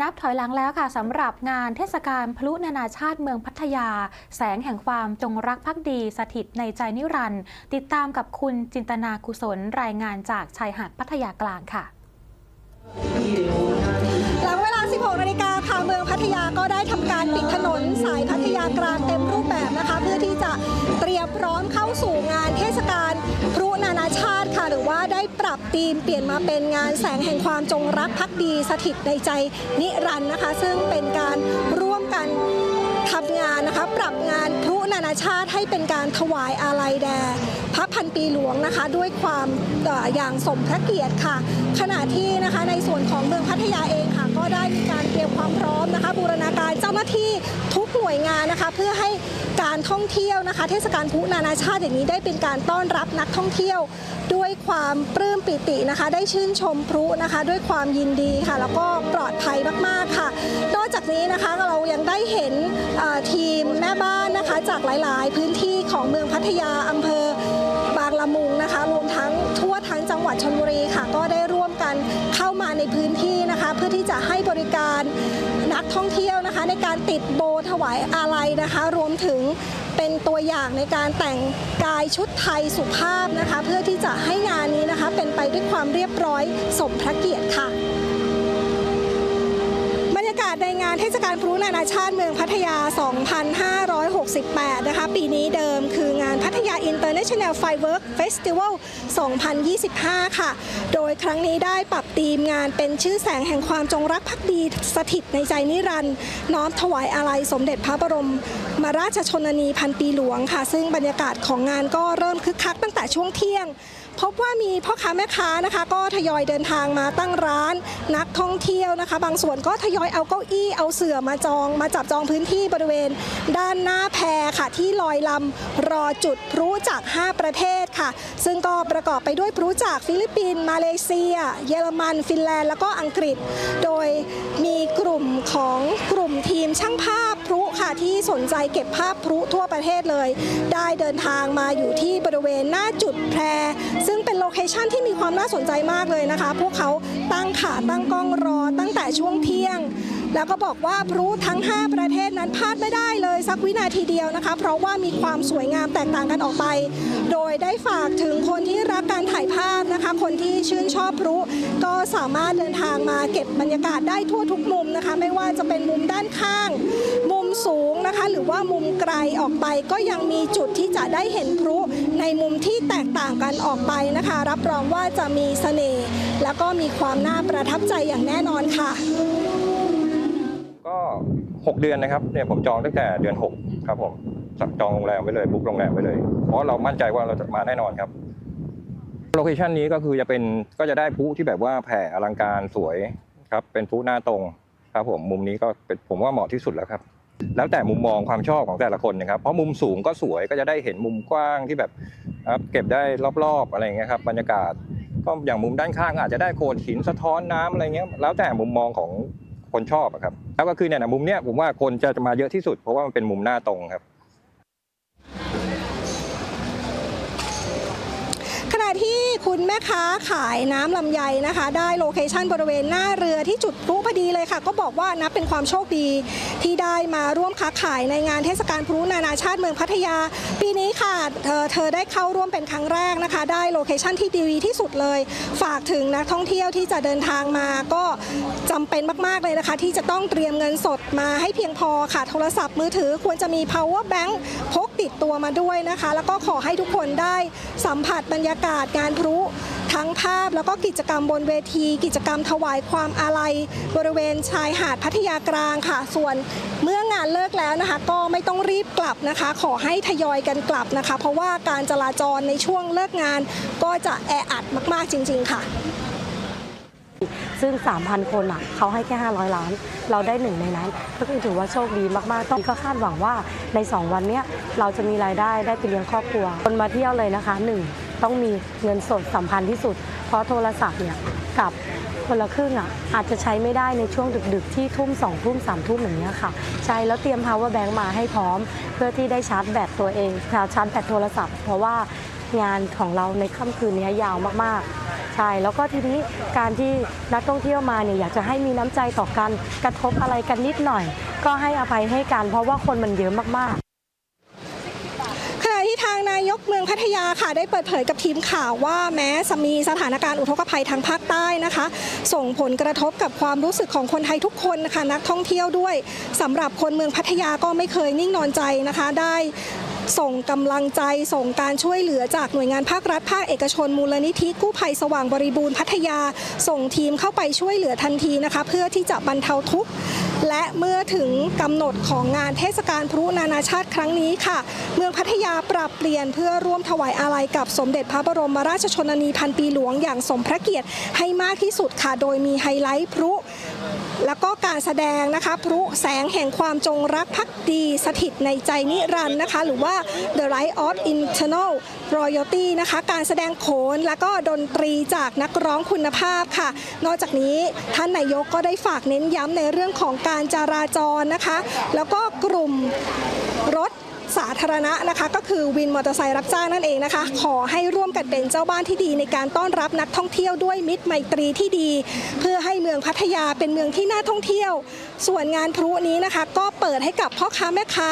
นับถอยหลังแล้วค่ะสำหรับงานเทศกาลพลุนานาชาติเมืองพัทยา แสงแห่งความจงรักภักดีสถิตในใจนิรันดร์ติดตามกับคุณจินตนากุศลรายงานจากชายหาดพัทยากลางค่ะ หลังเวลา 16 นาฬิกาค่ะเมืองพัทยาก็ได้ทำการปิดถนนสายพัทยากลางเต็มรูปแบบนะคะ เพื่อที่จะเตรียมพร้อมเข้าสู่งานเทศกาลพลุนานาชาติค่ะ หรือว่าได้ รับธีมเปลี่ยนมาเป็นงานแสงแห่งความจงรักภักดีสถิตในใจนิรันดร์นะคะ ซึ่งเป็นการร่วมกันทำงานนะคะ ปรับงานพลุนานาชาติให้เป็นการถวายอาลัยแด่ นปีหลวงนะคะ ด้วยความอย่างสมพระเกียรติค่ะ ขณะที่นะคะในส่วนของเมืองพัทยาเองค่ะ ก็ได้มีการเตรียมความพร้อมนะคะ บูรณาการเจ้าหน้าที่ทุกหน่วยงานนะคะ เพื่อให้การท่องเที่ยวนะคะ เทศกาลพุนานาชาติอย่างนี้ได้เป็นการต้อนรับนักท่องเที่ยวด้วยความปลื้มปิตินะคะ ได้ชื่นชมพลุนะคะ ด้วยความยินดีค่ะ แล้วก็ปลอดภัยมากๆค่ะ นอกจากนี้นะคะเรายังได้เห็นทีมแม่บ้านนะคะ จากหลาย ๆ พื้นที่ของเมืองพัทยาอำ วัดชลบุรีค่ะก็ได้ร่วมกันเข้ามาในพื้นที่นะคะ เพื่อที่จะให้บริการนักท่องเที่ยวนะคะ ในการติดโบถวายอาลัยนะคะ รวมถึงเป็นตัวอย่างในการแต่งกายชุดไทยสุภาพนะคะ เพื่อที่จะให้งานนี้นะคะ เป็นไปด้วยความเรียบร้อยสมพระเกียรติค่ะบรรยากาศในงานเทศกาลพลุนานาชาติเมืองพัทยา 2568 นะคะ ปีนี้เดิมคือานพัทยา International Firework Festival 2025 ค่ะ โดยครั้งนี้ได้ปรับธีมงานเป็นชื่อแสงแห่งความจงรักภักดีสถิตในใจนิรันดร์น้อมถวายอาลัยสมเด็จพระบรมมาราชชนนีพันปีหลวงค่ะ ซึ่งบรรยากาศของงานก็เริ่มคึกคักตั้งแต่ช่วงเที่ยง พบว่ามีพ่อค้าแม่ค้านะคะ ก็ทยอยเดินทางมาตั้งร้าน นักท่องเที่ยวนะคะ บางส่วนก็ทยอยเอาเก้าอี้เอาเสื่อมาจอง มาจับจองพื้นที่บริเวณ ด้านหน้าแพค่ะที่ลอยลำรอจุดพลุจาก 5 ประเทศค่ะ ซึ่งก็ประกอบไปด้วยพลุจากฟิลิปปินส์มาเลเซีย เยอรมัน ฟินแลนด์แล้วก็อังกฤษ โดยมีกลุ่มของกลุ่มทีมช่างภาพ ค่ะที่สนใจเก็บภาพพลุทั่วประเทศเลย ได้เดินทางมาอยู่ที่บริเวณหน้าจุดแพร ซึ่งเป็นโลเคชันที่มีความน่าสนใจมากเลยนะคะ พวกเขาตั้งขาตั้งกล้องรอตั้งแต่ช่วงเที่ยง แล้วก็บอกว่าพลุทั้ง 5 ประเทศนั้นพลาดไม่ได้เลยสักวินาทีเดียวนะคะ เพราะว่ามีความสวยงามแตกต่างกันออกไป โดยได้ฝากถึงคนที่รักการถ่ายภาพนะคะ คนที่ชื่นชอบพลุก็สามารถเดินทางมาเก็บบรรยากาศได้ทั่วทุกมุมนะคะ ไม่ว่าจะเป็นมุมด้านข้างมุม สูงนะคะ หรือว่ามุมไกลออกไปก็ยังมีจุดที่จะได้เห็นพลุในมุมที่แตกต่างกันออกไปนะคะ รับรองว่าจะมีเสน่ห์แล้วก็มีความน่าประทับใจอย่างแน่นอนค่ะ ก็ 6 เดือนนะครับเนี่ยผมจองตั้งแต่เดือน 6 ครับผมสั่งจองโรงแรมไว้เลยบุ๊กโรงแรมไว้เลย เพราะเรามั่นใจว่าเราจะมาแน่นอนครับโลเคชันนี้ก็คือจะเป็นก็จะได้พลุที่แบบว่าแผ่อลังการสวยครับเป็นพลุหน้าตรงครับผมมุมนี้ก็เป็นผมว่าเหมาะที่สุดแล้วครับ แล้วแต่มุมมองความชอบของแต่ละคนนะครับ เพราะมุมสูงก็สวยก็จะได้เห็นมุมกว้างที่แบบครับเก็บได้รอบๆอะไรเงี้ยครับบรรยากาศก็อย่างมุมด้านข้างอาจจะได้โขดหินสะท้อนน้ำอะไรเงี้ยแล้วแต่มุมมองของคนชอบครับแล้วก็คือเนี่ยนะมุมเนี้ยผมว่าคนจะมาเยอะที่สุดเพราะว่ามันเป็นมุมหน้าตรงครับ ที่คุณแม่ค้าขายน้ำลำไยนะคะ ได้โลเคชันบริเวณหน้าเรือที่จุดพลุพอดีเลยค่ะ ก็บอกว่านับเป็นความโชคดีที่ได้มาร่วมค้าขายในงานเทศกาลพลุนานาชาติเมืองพัทยา ปีนี้ค่ะเธอเธอได้เข้าร่วมเป็นครั้งแรกนะคะ ได้โลเคชันที่ดีที่สุดเลย ฝากถึงนักท่องเที่ยวที่จะเดินทางมาก็ จำเป็นมาก ๆ เลยนะคะ ที่จะต้องเตรียมเงินสดมาให้เพียงพอค่ะ โทรศัพท์มือถือควรจะมี power bank พกติดตัวมาด้วยนะคะ แล้วก็ขอให้ทุกคนได้สัมผัสบรรยากาศงานพลุทั้งภาพแล้วก็กิจกรรมบนเวที กิจกรรมถวายความอาลัย บริเวณชายหาดพัทยากลางค่ะ ส่วนเมื่องานเลิกแล้วนะคะ ก็ไม่ต้องรีบกลับนะคะ ขอให้ทยอยกันกลับนะคะ เพราะว่าการจราจรในช่วงเลิกงานก็จะแออัดมาก ๆ จริง ๆ ค่ะ ซึ่ง 3,000 คนอะเขาให้แค่ 500 ล้าน เราได้หนึ่งในนั้น ก็คือถือว่าโชคดีมากๆ ต้องก็คาดหวังว่าใน 2 วันเนี้ยเราจะมีรายได้ได้ไปเลี้ยงครอบครัว คนมาเที่ยวเลยนะคะ 1 ต้องมีเงินสดสำคัญที่สุด เพราะโทรศัพท์เนี่ยกับคนละครึ่งอะอาจจะใช้ไม่ได้ในช่วงดึกๆ ที่ทุ่มสองทุ่มสามทุ่มอย่างเงี้ยค่ะ ใช้แล้วเตรียม power bank มาให้พร้อม เพื่อที่ได้ชาร์จแบตตัวเองชาร์จแบตโทรศัพท์ เพราะว่างานของเราในค่ำคืนนี้ยาวมากๆ ใช่แล้วก็ทีนี้การที่นักท่องเที่ยวมาเนี่ยอยากจะให้มีน้ำใจต่อกันกระทบอะไรกันนิดหน่อย ก็ให้อภัยให้กันเพราะว่าคนมันเยอะมากๆขณะที่ทางนายกเมืองพัทยาค่ะได้เปิดเผยกับทีมข่าวว่าแม้จะมีสถานการณ์อุทกภัยทางภาคใต้นะคะ ส่งผลกระทบกับความรู้สึกของคนไทยทุกคนนะคะนักท่องเที่ยวด้วยสำหรับคนเมืองพัทยาก็ไม่เคยนิ่งนอนใจนะคะ ได้ ส่งกำลังใจส่งการช่วยเหลือจากหน่วยงานภาครัฐภาคเอกชนมูลนิธิกู้ภัยสว่างบริบูรณ์พัทยา ส่งทีมเข้าไปช่วยเหลือทันทีนะคะ เพื่อที่จะบรรเทาทุกข์และเมื่อถึงกำหนดของงานเทศกาลพลุนานาชาติครั้งนี้ค่ะ เมืองพัทยาปรับเปลี่ยนเพื่อร่วมถวายอาลัยกับสมเด็จพระบรมราชชนนีพันปีหลวงอย่างสมพระเกียรติให้มากที่สุดค่ะ โดยมีไฮไลท์พลุ แล้วก็การแสดงนะคะพลุแสงแห่งความจงรักภักดีสถิตในใจนิรันดร์นะคะ หรือว่า The Light of Internal Royalty นะคะ การแสดงโขนแล้วก็ดนตรีจากนักร้องคุณภาพค่ะ นอกจากนี้ท่านนายกก็ได้ฝากเน้นย้ำในเรื่องของการจราจรนะคะ แล้วก็กลุ่ม สาธารณะนะคะก็คือวินมอเตอร์ไซค์รับจ้างนั่นเองนะคะ ขอให้ร่วมกันเป็นเจ้าบ้านที่ดีในการต้อนรับนักท่องเที่ยวด้วยมิตรไมตรีที่ดี เพื่อให้เมืองพัทยาเป็นเมืองที่น่าท่องเที่ยว ส่วนงานพลุนี้นะคะ ก็เปิดให้กับพ่อค้าแม่ค้า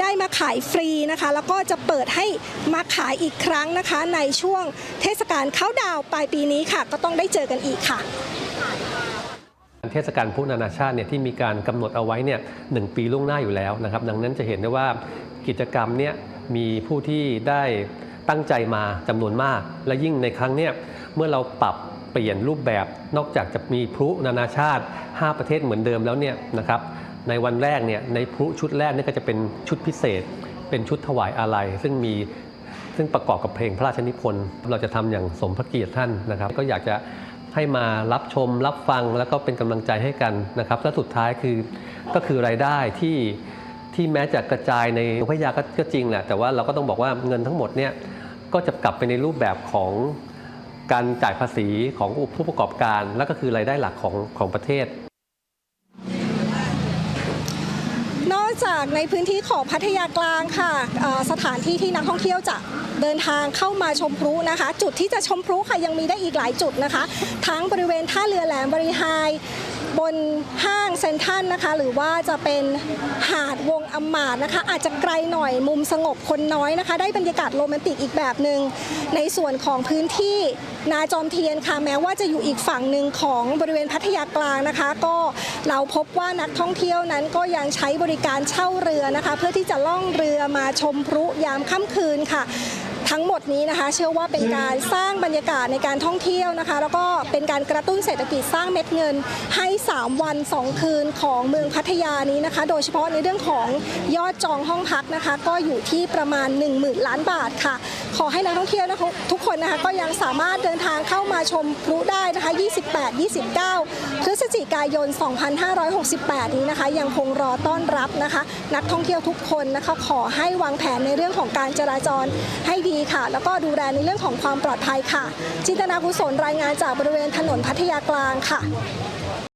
ได้มาขายฟรีนะคะ แล้วก็จะเปิดให้มาขายอีกครั้งนะคะ ในช่วงเทศกาลเข้าดาวปลายปีนี้ค่ะ ก็ต้องได้เจอกันอีกค่ะ เทศกาลพลุนานาชาติเนี่ยที่มีการกำหนดเอาไว้เนี่ยหนึ่งปีล่วงหน้าอยู่แล้วนะครับ ดังนั้นจะเห็นได้ว่ากิจกรรมเนี่ยมีผู้ที่ได้ตั้งใจมาจำนวนมาก และยิ่งในครั้งเนี้ยเมื่อเราปรับเปลี่ยนรูปแบบนอกจากจะมีพลุนานาชาติ 5 ประเทศเหมือนเดิมแล้วเนี่ยนะครับในวันแรกเนี่ยในพลุชุดแรกนี่ก็จะเป็นชุดพิเศษ เป็นชุดถวายอาลัยซึ่งมีซึ่งประกอบกับเพลงพระราชนิพนธ์เราจะทำอย่างสมพระเกียรติท่านนะครับ ก็อยากจะ ให้มารับชมรับฟังแล้วก็เป็นกำลังใจให้กันนะครับและสุดท้ายคือก็คือรายได้ที่ที่แม้จะกระจายในพยาก็ก็จริงแหละแต่ว่าเราก็ต้องบอกว่าเงินทั้งหมดเนี่ยก็จะกลับไปในรูปแบบของการจ่ายภาษีของผู้ประกอบการ และก็คือรายได้หลักของของประเทศ นอกจากในพื้นที่ของพัทยากลางค่ะสถานที่ที่นักท่องเที่ยวจะ เดินทางเข้ามาชมพลุนะคะ จุดที่จะชมพลุค่ะยังมีได้อีกหลายจุดนะคะ ทั้งบริเวณท่าเรือแหลมบริหายบนห้างเซนทรันนะคะ หรือว่าจะเป็นหาดวงอำมาตย์นะคะ อาจจะไกลหน่อยมุมสงบคนน้อยนะคะ ได้บรรยากาศโรแมนติกอีกแบบหนึ่งในส่วนของพื้นที่นาจอมเทียนค่ะแม้ว่าจะอยู่อีกฝั่งหนึ่งของบริเวณพัทยากลางนะคะ ก็เราพบว่านักท่องเที่ยวนั้นก็ยังใช้บริการเช่าเรือนะคะ เพื่อที่จะล่องเรือมาชมพลุยามค่ำคืนค่ะ ทั้งหมดนี้นะคะ เชื่อว่าเป็นการสร้างบรรยากาศในการท่องเที่ยวนะคะ แล้วก็เป็นการกระตุ้นเศรษฐกิจสร้างเม็ดเงินให้ 3 วัน 2 คืนของเมืองพัทยานี้นะคะ โดยเฉพาะในเรื่องของยอดจองห้องพักนะคะ ก็อยู่ที่ประมาณ 1 0,000 ล้านบาทค่ะ ขอให้นักท่องเที่ยวนะคะทุกคนนะคะก็ยังสามารถเดินทางเข้ามาชมพลุได้นะคะ 28 29 พฤศจิกายน 2568 นี้นะคะ ยังคงรอต้อนรับนะคะ นักท่องเที่ยวทุกคนนะคะขอให้วางแผนในเรื่องของการจราจรให้ดีค่ะ แล้วก็ดูแลในเรื่องของความปลอดภัยค่ะ จินตนากุศลรายงานจากบริเวณถนนพัทยากลางค่ะ